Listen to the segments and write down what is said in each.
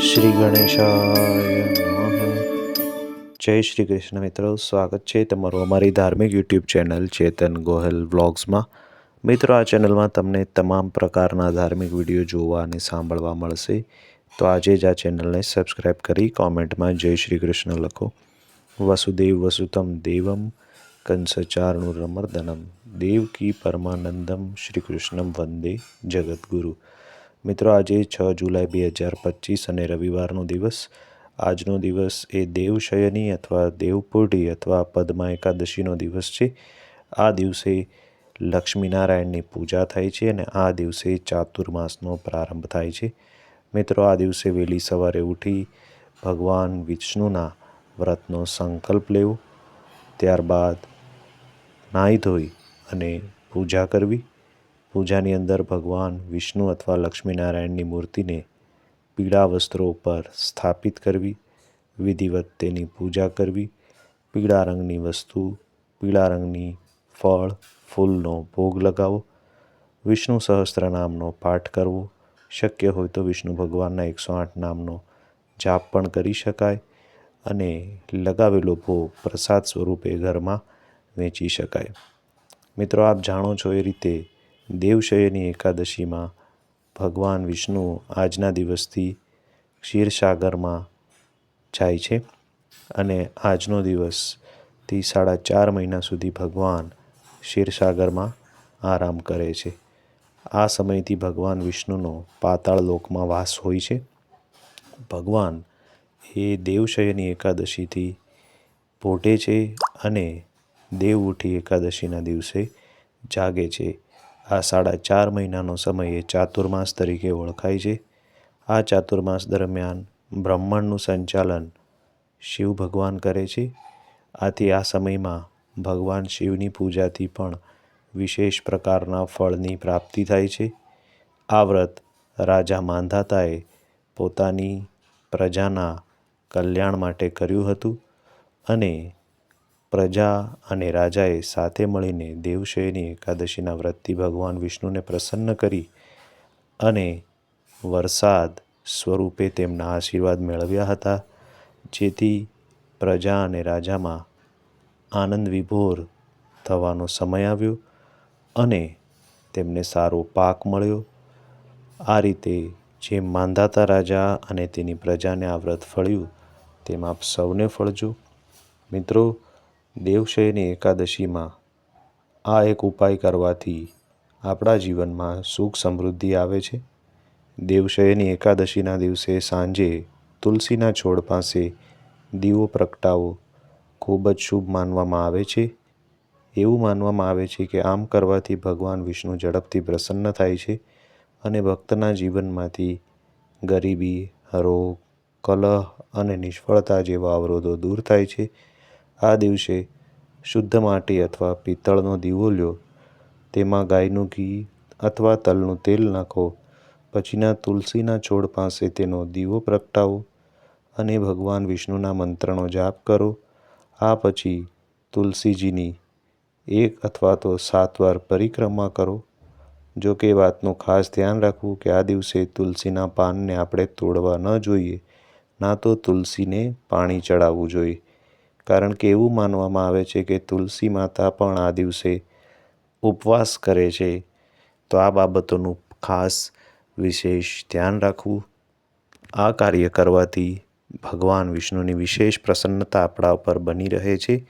શ્રી ગણેશાય જય શ્રી કૃષ્ણ મિત્રો, સ્વાગત છે તમારું અમારી ધાર્મિક યુટ્યુબ ચેનલ ચેતન ગોહેલ વ્લોગ્સમાં. મિત્રો, આ ચેનલમાં તમને તમામ પ્રકારના ધાર્મિક વીડિયો જોવા અને સાંભળવા મળશે. તો આજે જ આ ચેનલને સબસ્ક્રાઈબ કરી કોમેન્ટમાં જય શ્રી કૃષ્ણ લખો. વસુદેવ વસુતમ દેવમ કંસચાર્ણુરમર્દનમ દેવકી પરમાનંદમ શ્રી કૃષ્ણમ વંદે જગદગુરુ મિત્રો આજે છ જુલાઈ બે હજાર પચીસ અને રવિવારનો દિવસ આજનો દિવસ એ દેવશયની અથવા દેવપુઢી અથવા પદ્મા એકાદશીનો દિવસ છે આ દિવસે લક્ષ્મીનારાયણની પૂજા થાય છે અને આ દિવસે ચાતુર્માસનો પ્રારંભ થાય છે મિત્રો આ દિવસે વહેલી સવારે ઉઠી ભગવાન વિષ્ણુના વ્રતનો સંકલ્પ લેવો ત્યારબાદ નાહી ધોઈ અને પૂજા કરવી. પૂજાની અંદર ભગવાન, વિષ્ણુ અથવા લક્ષ્મીનારાયણની મૂર્તિને પીળા વસ્ત્રો ઉપર સ્થાપિત કરવી. વિધિવત તેની પૂજા કરવી. પીળા રંગની વસ્તુ, પીળા રંગની ફળ, ફૂલનો ભોગ લગાવો. વિષ્ણુ સહસ્ત્ર નામનો પાઠ કરવો. શક્ય હોય તો વિષ્ણુ ભગવાનના એકસો આઠ નામનો જાપ પણ કરી શકાય અને લગાવેલો ભોગ પ્રસાદ સ્વરૂપે ઘરમાં વેચી શકાય. મિત્રો, આપ જાણો છો એ રીતે દેવશયની એકાદશીમાં ભગવાન વિષ્ણુ આજના દિવસથી ક્ષીરસાગરમાં જાય છે અને આજનો દિવસથી સાડા ચાર મહિના સુધી ભગવાન ક્ષીરસાગરમાં આરામ કરે છે. આ સમયથી ભગવાન વિષ્ણુનો પાતાળ લોકમાં વાસ હોય છે. ભગવાન એ દેવશયની એકાદશીથી ભોટે છે અને દેવ ઉઠી એકાદશીના દિવસે જાગે છે. આ સાડા ચાર મહિનાનો સમય એ ચાતુર્માસ તરીકે ઓળખાય છે. આ ચાતુર્માસ દરમિયાન બ્રહ્માંડનું સંચાલન શિવ ભગવાન કરે છે. આથી આ સમયમાં ભગવાન શિવની પૂજાથી પણ વિશેષ પ્રકારના ફળની પ્રાપ્તિ થાય છે. આ વ્રત રાજા માંધાતાએ પોતાની પ્રજાના કલ્યાણ માટે કર્યું હતું અને પ્રજા અને રાજાએ સાથે મળીને દેવશયની એકાદશીના વ્રતથી ભગવાન વિષ્ણુને પ્રસન્ન કરી અને વરસાદ સ્વરૂપે તેમના આશીર્વાદ મેળવ્યા હતા, જેથી પ્રજા અને રાજામાં આનંદ વિભોર થવાનો સમય આવ્યો અને તેમને સારો પાક મળ્યો. આ રીતે જેમ માંધાતા રાજા અને તેની પ્રજાને આ વ્રત ફળ્યું, તેમ આપ સૌને ફળજો. મિત્રો દેવશયની એકાદશીમાં આ એક ઉપાય કરવાથી આપણા જીવનમાં સુખ સમૃદ્ધિ આવે છે. દેવશયની એકાદશીના દિવસે સાંજે તુલસીના છોડ પાસે દીવો પ્રગટાવો ખૂબ જ શુભ માનવામાં આવે છે. એવું માનવામાં આવે છે કે આમ કરવાથી ભગવાન વિષ્ણુ ઝડપથી પ્રસન્ન થાય છે અને ભક્તના જીવનમાંથી ગરીબી, રોગ, કલહ અને નિષ્ફળતા જેવા અવરોધો દૂર થાય છે. આ દિવસે શુદ્ધ માટી અથવા પિત્તળનો દીવો લ્યો તેમાં ગાયનું ઘી અથવા તલનું તેલ નાખો. પછીના તુલસીના છોડ પાસે તેનો દીવો પ્રગટાવો અને ભગવાન વિષ્ણુના મંત્રનો જાપ કરો. આ પછી તુલસીજીની એક અથવા તો સાત વાર પરિક્રમા કરો. જો કે વાતનું ખાસ ધ્યાન રાખવું કે આ દિવસે તુલસીના પાનને આપણે તોડવા ન જોઈએ. ના તો તુલસીને પાણી ચડાવવું જોઈએ. કારણ કે એવું માનવામાં આવે છે કે તુલસી માતા પણ આ દિવસે ઉપવાસ કરે છે. તો આ બાબતોનું ખાસ વિશેષ ધ્યાન રાખવું. આ કાર્ય કરવાથી ભગવાન વિષ્ણુની વિશેષ પ્રસન્નતા આપણા ઉપર બની રહે છે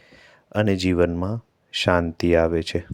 અને જીવનમાં શાંતિ આવે છે.